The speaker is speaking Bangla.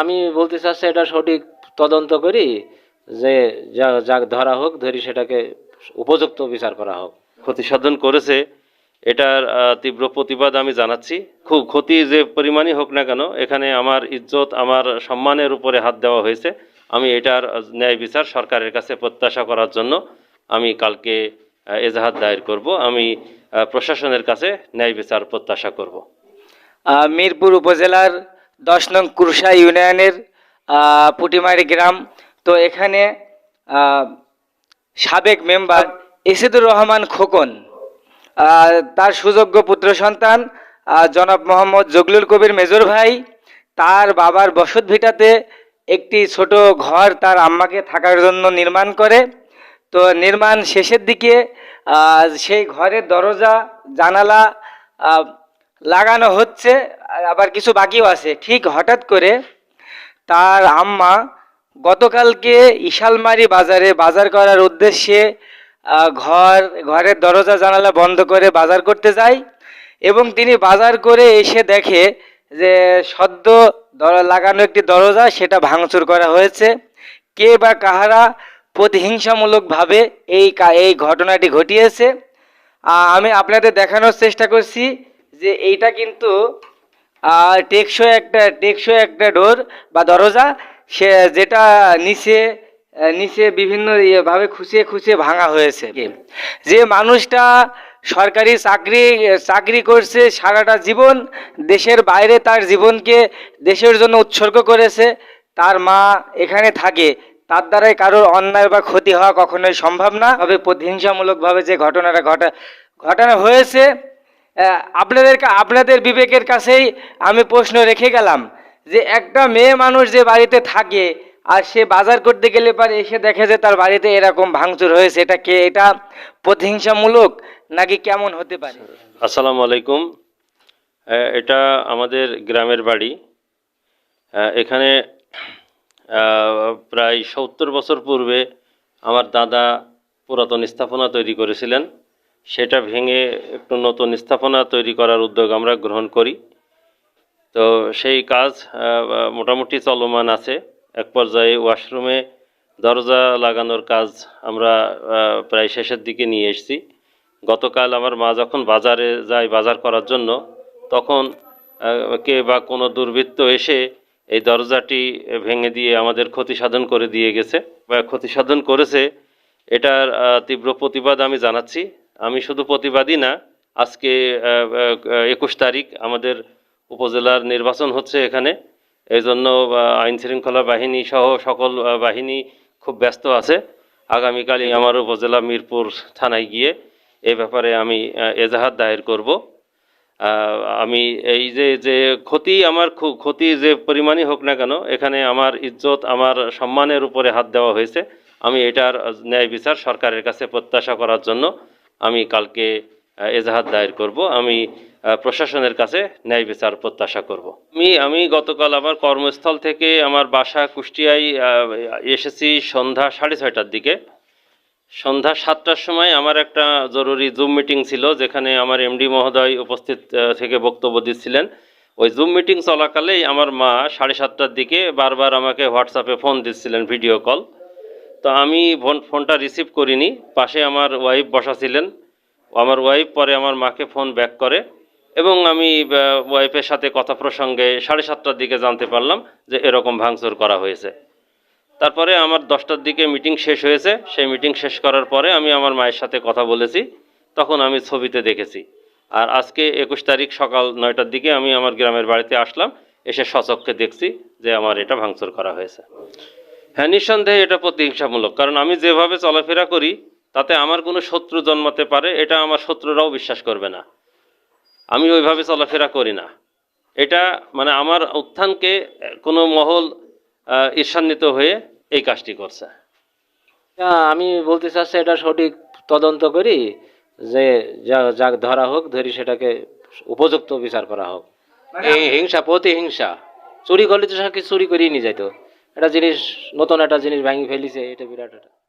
আমি বলতে চাচ্ছি এটা সঠিক তদন্ত করি যে যা যা ধরা হোক ধরি সেটাকে উপযুক্ত বিচার করা হোক। ক্ষতিসাধন করেছে এটার তীব্র প্রতিবাদ আমি জানাচ্ছি। খুব ক্ষতি যে পরিমাণই হোক না কেন এখানে আমার ইজ্জত আমার সম্মানের উপরে হাত দেওয়া হয়েছে। আমি এটার ন্যায় বিচার সরকারের কাছে প্রত্যাশা করার জন্য আমি কালকে এজাহাত দায়ের করব। আমি প্রশাসনের কাছে ন্যায় বিচার প্রত্যাশা করব। মিরপুর উপজেলার দশ নং কুরসা ইউনিয়নের পুটিমারি গ্রাম। তো এখানে সাবেক মেম্বার এসিদুর রহমান খোকন তার সুযোগ্য পুত্র সন্তান জনাব মোহাম্মদ জগলুল কবির মেজর ভাই, তার বাবার বসত ভিটাতে একটি ছোট ঘর তার আম্মাকে থাকার জন্য নির্মাণ করে। তো নির্মাণ শেষের দিকে সেই ঘরের দরজা, জানালা লাগানো হচ্ছে, আবার কিছু বাকিও আছে। ঠিক হঠাৎ করে তার আম্মা গতকালকে ইশালমারি বাজারে বাজার করার উদ্দেশ্যে ঘর, ঘরের দরজা জানালা বন্ধ করে বাজার করতে যায় এবং তিনি বাজার করে এসে দেখে যে সদ্য লাগানো একটি দরজা, সেটা ভাঙচুর করা হয়েছে। কে বা কাহারা প্রতিহিংসামূলকভাবে এই এই ঘটনাটি ঘটিয়েছে। আমি আপনাদের দেখানোর চেষ্টা করছি। যে এইটা কিন্তু টেকসই একটা টেকসই একটা ডোর বা দরজা, সে যেটা নিচে নিচে বিভিন্ন ভাবে খুঁচিয়ে খুঁচিয়ে ভাঙা হয়েছে। যে মানুষটা সরকারি চাকরি চাকরি করছে সারাটা জীবন, দেশের বাইরে তার জীবনকে দেশের জন্য উৎসর্গ করেছে, তার মা এখানে থাকে, তার দ্বারাই কারোর অন্যায় বা ক্ষতি হওয়া কখনোই সম্ভব না। তবে প্রতিহিংসামূলকভাবে যে ঘটনাটা ঘটা, ঘটানো হয়েছে আপনাদের আপনাদের বিবেকের কাছেই আমি প্রশ্ন রেখে গেলাম যে একটা মেয়ে মানুষ যে বাড়িতে থাকে আর সে বাজার করতে গেলে পারে এসে দেখে যে তার বাড়িতে এরকম ভাঙচুর হয়েছে। এটা কে? এটা প্রতিহিংসামূলক নাকি কেমন হতে পারে? আসসালামু আলাইকুম। এটা আমাদের গ্রামের বাড়ি। এখানে প্রায় সত্তর বছর পূর্বে আমার দাদা পুরাতন স্থাপনা তৈরি করেছিলেন। সেটা ভেঙে একটু নতুন স্থাপনা তৈরি করার উদ্যোগ আমরা গ্রহণ করি। তো সেই কাজ মোটামুটি চলমান আছে। এক পর্যায়ে ওয়াশরুমে দরজা লাগানোর কাজ আমরা প্রায় শেষের দিকে নিয়ে এসেছি। গতকাল আমার মা যখন বাজারে যায় বাজার করার জন্য, তখন কে বা কোনো দুর্বৃত্ত এসে এই দরজাটি ভেঙে দিয়ে আমাদের ক্ষতি সাধন করে দিয়ে গেছে। বা ক্ষতি সাধন করেছে, এটার তীব্র প্রতিবাদ আমি জানাচ্ছি। আমি শুধু প্রতিবাদী না, আজকে একুশ তারিখ আমাদের উপজেলার নির্বাচন হচ্ছে এখানে। এই জন্য আইন শৃঙ্খলা বাহিনী সহ সকল বাহিনী খুব ব্যস্ত আছে। আগামীকালই আমার উপজেলা মিরপুর থানায় গিয়ে এ ব্যাপারে আমি এজাহাত দায়ের করব। আমি এই যে যে ক্ষতি আমার ক্ষতি যে পরিমাণই হোক না কেন, এখানে আমার ইজ্জত, আমার সম্মানের উপরে হাত দেওয়া হয়েছে। আমি এটার ন্যায় বিচার সরকারের কাছে প্রত্যাশা করার জন্য আমি কালকে এজাহাত দায়ের করব। আমি প্রশাসনের কাছে ন্যায় বিচার প্রত্যাশা করব। আমি আমি গতকাল আমার কর্মস্থল থেকে আমার বাসা কুষ্টিয়ায় এসেছি সন্ধ্যা সাড়ে ছয়টার দিকে। সন্ধ্যা সাতটার সময় আমার একটা জরুরি জুম মিটিং ছিল, যেখানে আমার এমডি মহোদয় উপস্থিত থেকে বক্তব্য দিচ্ছিলেন। ওই জুম মিটিং চলাকালেই আমার মা সাড়ে সাতটার দিকে বারবার আমাকে হোয়াটসঅ্যাপে ফোন দিচ্ছিলেন ভিডিও কল তো আমি ফোন- ফোনটা রিসিভ করিনি। পাশে আমার ওয়াইফ বসা ছিলেন আমার ওয়াইফ পরে আমার মাকে ফোন ব্যাক করে। এবং আমি ওয়াইফের সাথে কথা প্রসঙ্গে সাড়ে সাতটার দিকে জানতে পারলাম যে এরকম ভাঙচুর করা হয়েছে। তারপরে আমার দশটার দিকে মিটিং শেষ হয়েছে। সেই মিটিং শেষ করার পরে আমি আমার মায়ের সাথে কথা বলেছি। তখন আমি ছবিতে দেখেছি। আর আজকে একুশ তারিখ সকাল নয়টার দিকে আমি আমার গ্রামের বাড়িতে আসলাম। এসে সচক্ষে দেখছি যে আমার এটা ভাঙচুর করা হয়েছে। হ্যাঁ নিঃসন্দেহে এটা প্রতিহিংসামূলক। কারণ আমি যেভাবে চলাফেরা করি তাতে আমার কোনো শত্রু জন্মাতে পারে এটা আমার শত্রুরাও বিশ্বাস করবে না। আমি ওইভাবে চলাফেরা করি না। এটা মানে আমার উত্থানকে কোনো মহল ঈর্ষান্বিত হয়ে এই কাজটি করছে। আমি বলতে চাচ্ছি এটা সঠিক তদন্ত করি যে যা যা ধরা হোক ধরি সেটাকে উপযুক্ত বিচার করা হোক। এই হিংসা প্রতিহিংসা। চুরি করলে তো সব কিছু চুরি করেই নিয়ে যাইতো। একটা জিনিস নতুন একটা জিনিস ভাঙি ফেলিছে এটা বিরাট একটা।